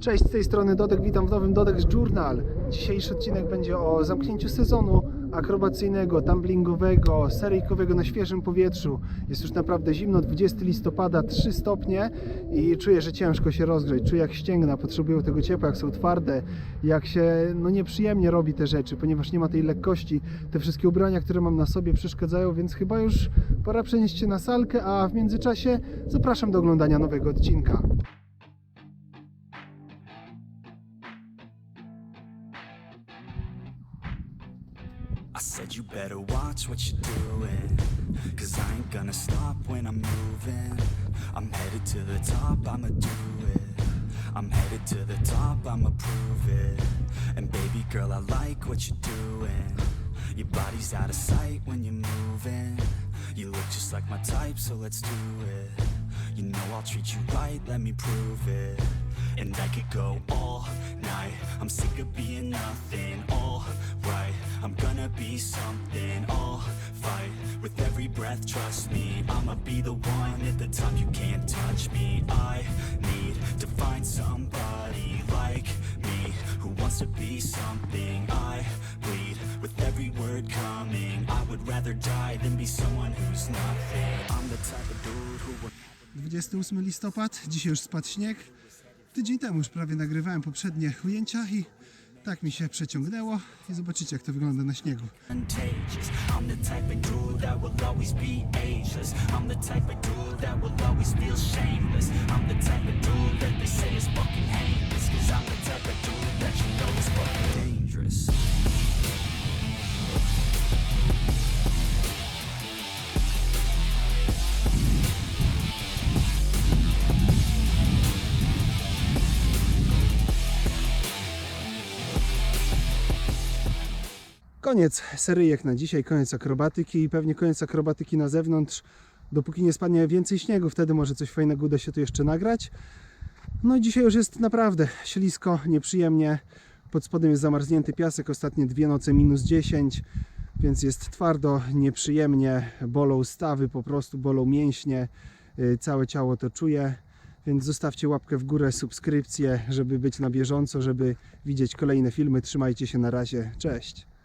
Cześć, z tej strony Dodek, witam w nowym Dodek Journal. Dzisiejszy odcinek będzie o zamknięciu sezonu akrobacyjnego, tumblingowego, seryjkowego na świeżym powietrzu. Jest już naprawdę zimno, 20 listopada, 3 stopnie i czuję, że ciężko się rozgrzeć. Czuję jak ścięgna, potrzebują tego ciepła, jak są twarde, jak się no nieprzyjemnie robi te rzeczy, ponieważ nie ma tej lekkości. Te wszystkie ubrania, które mam na sobie przeszkadzają, więc chyba już pora przenieść się na salkę, a w międzyczasie zapraszam do oglądania nowego odcinka. I said you better watch what you're doing Cause I ain't gonna stop when I'm moving. I'm headed to the top, I'ma do it. I'm headed to the top, I'ma prove it. And baby girl, I like what you're doing. Your body's out of sight when you're moving. You look just like my type, so let's do it. You know I'll treat you right, let me prove it. And I could go all night. I'm sick of being nothing, something, all fight With every breath, trust me. I'ma be the one at the top, you can't touch me. I need to find somebody like me Who wants to be something. I bleed with every word coming. I would rather die than be someone who's nothing. I'm the type of dude who would 28 listopad, dzisiaj już spadł śnieg. Tydzień temu już prawie nagrywałem poprzednie ujęcia i tak mi się przeciągnęło i zobaczycie jak to wygląda na śniegu. Koniec seryjek na dzisiaj, koniec akrobatyki i pewnie koniec akrobatyki na zewnątrz, dopóki nie spadnie więcej śniegu, wtedy może coś fajnego uda się tu jeszcze nagrać. No i dzisiaj już jest naprawdę ślisko, nieprzyjemnie. Pod spodem jest zamarznięty piasek, ostatnie dwie noce minus 10, więc jest twardo, nieprzyjemnie, bolą stawy, po prostu bolą mięśnie, yy, całe ciało to czuje. Więc zostawcie łapkę w górę, subskrypcję, żeby być na bieżąco, żeby widzieć kolejne filmy. Trzymajcie się na razie. Cześć.